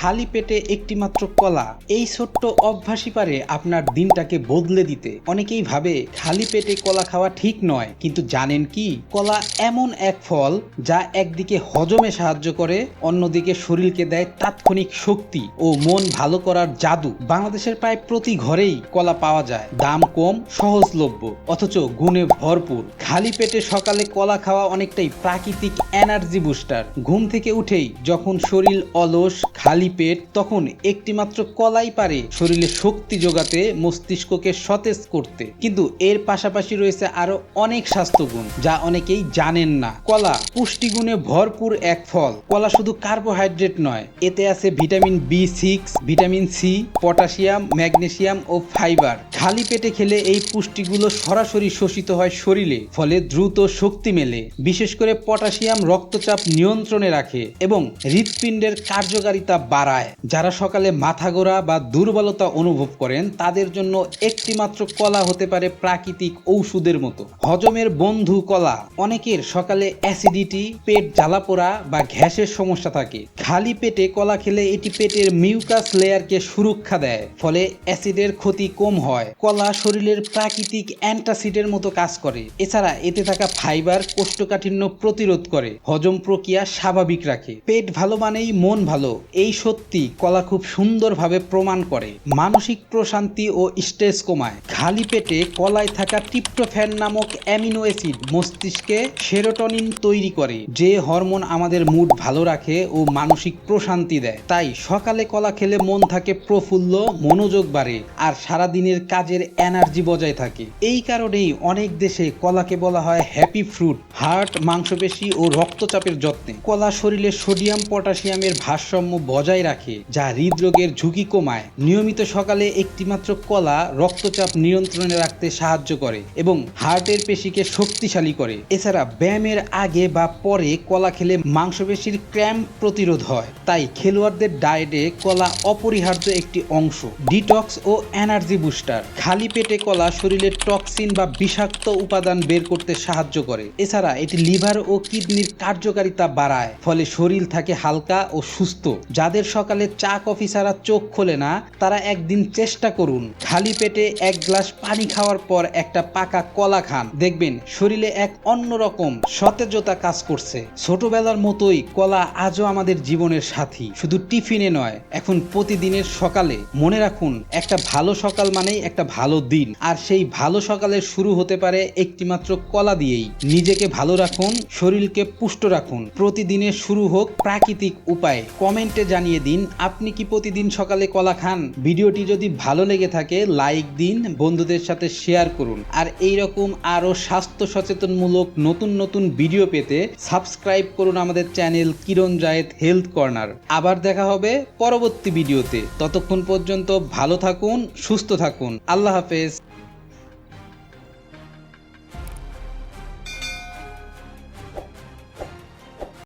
খালি পেটে একটি মাত্র কলা, এই ছোট্ট অভ্যাসই পারে আপনার দিনটাকে বদলে দিতে। অনেকেই ভাবে খালি পেটে কলা খাওয়া ঠিক নয়, কিন্তু জানেন কি? কলা এমন এক ফল যা একদিকে হজমে সাহায্য করে, অন্যদিকে শরীরকে দেয় তাৎক্ষণিক শক্তি ও মন ভালো করার জাদু। বাংলাদেশের প্রায় প্রতি ঘরেই কলা পাওয়া যায়, দাম কম, সহজলভ্য, অথচ গুণে ভরপুর। খালি পেটে সকালে কলা খাওয়া অনেকটাই প্রাকৃতিক এনার্জি বুস্টার। ঘুম থেকে উঠেই যখন শরীর অলস খালি পেট তখন একটিমাত্র কলাই পারে শরীরে শক্তি যোগাতে, মস্তিষ্ককে সতেজ করতে। কিন্তু এর পাশাপাশি রয়েছে আরও অনেক স্বাস্থ্যগুণ, যা অনেকেই জানেন না। কলা পুষ্টিগুণে ভরপুর এক ফল। কলা শুধু কার্বোহাইড্রেট নয়, এতে আছে vitamin B six, vitamin C, potassium, magnesium ও ফাইবার। খালি পেটে খেলে এই পুষ্টিগুলো সরাসরি শোষিত হয় শরীরে, ফলে দ্রুত শক্তি মেলে। বিশেষ করে পটাশিয়াম রক্তচাপ নিয়ন্ত্রণে রাখে এবং হৃৎপিণ্ডের কার্যকারিতা বাড়ায়। যারা সকালে মাথা গোড়া বা দুর্বলতা অনুভব করেন, তাদের জন্য একটিমাত্র কলা হতে পারে প্রাকৃতিক ঔষধের মতো। হজমের বন্ধু কলা। অনেকের সকালে অ্যাসিডিটি, পেট জ্বালা জ্বালাপোড়া বা গ্যাসের সমস্যা থাকে। খালি পেটে কলা খেলে এটি পেটের মিউকাস লেয়ারকে সুরক্ষা দেয়, ফলে অ্যাসিডের ক্ষতি কম হয়। কলা শরীরের প্রাকৃতিক অ্যান্টাসিডের মতো কাজ করে। এছাড়া এতে থাকা ফাইবার কোষ্ঠকাঠিন্য প্রতিরোধ করে। হজম প্রক্রিয়া স্বাভাবিক রাখে। পেট ভালো মানেই মন ভালো। এই সত্যি কলা খুব সুন্দরভাবে প্রমাণ করে। মানসিক প্রশান্তি ও স্ট্রেস কমায়। খালি পেটে কলায় থাকা ট্রিপ্টোফ্যান নামক অ্যামিনো অ্যাসিড মস্তিষ্কে সেরোটনিন তৈরি করে, যে হরমোন আমাদের মুড ভালো রাখে ও মানসিক প্রশান্তি দেয়। তাই সকালে কলা খেলে মন থাকে প্রফুল্ল, মনোযোগ বাড়ে। আর সারা দিনের কাজের এনার্জি বজায় থাকে। এই কারণেই অনেক দেশে কলাকে বলা হয় হ্যাপি ফ্রুট হার্ট মাংসপেশি ও রক্তচাপের যত্নে। কলা শরীরে সোডিয়াম, পটাশিয়ামের ভারসাম্য বজায় রাখে, যা হৃদরোগের ঝুঁকি কমায়। নিয়মিত সকালে একটিমাত্র কলা রক্তচাপ নিয়ন্ত্রণে রাখতে সাহায্য করে এবং হার্টের পেশিকে শক্তিশালী করে। এছাড়া ব্যায়ামের আগে বা পরে কলা খেলে মাংসপেশির ক্র্যাম্প প্রতিরোধ হয়। তাই খেলোয়াড়দের ডায়েটে কলা অপরিহার্য একটি অংশ, ডিটক্স ও এনার্জি বুস্টার। খালি পেটে কলা শরীরের টক্সিন বা বিষাক্ত উপাদান বের করতে সাহায্য করে। এছাড়া এটি লিভার ও কিডনির কার্যকারিতা বাড়ায়, ফলে শরীর থাকে হালকা ও সুস্থ। যাদের সকালে চা, কফি ছাড়া চোখ খোলে না, তারা একদিন চেষ্টা করুন। খালি পেটে এক গ্লাস পানি খাওয়ার পর একটা পাকা কলা খান। দেখবেন শরীরে এক অন্যরকম সতেজতা কাজ করছে। ছোটবেলার মতোই কলা আজও আমাদের জীবনের সাথী। শুধু টিফিনে নয়, এখন প্রতিদিনের সকালে মনে রাখুন, একটা ভালো সকাল মানেই একটা ভালো দিন। আর সেই ভালো সকালের শুরু হতে পারে একটিমাত্র কলা দিয়েই। নিজেকে ভালো রাখুন, শরীরকে পুষ্ট রাখুন। প্রতিদিনের শুরু হোক প্রাকৃতিক উপায়ে। কমেন্টে জানিয়ে দিন, আপনি কি প্রতিদিন সকালে কলা খান? ভিডিওটি যদি ভালো লেগে থাকে, লাইক দিন, বন্ধুদের সাথে শেয়ার করুন। আর এই রকম আরও স্বাস্থ্য সচেতনমূলক নতুন নতুন ভিডিও পেতে সাবস্ক্রাইব করুন আমাদের channel Kiran Zayed health corner. আবার দেখা হবে পরবর্তী ভিডিওতে। ততক্ষণ পর্যন্ত ভালো থাকুন, সুস্থ থাকুন। আল্লাহ হাফেজ।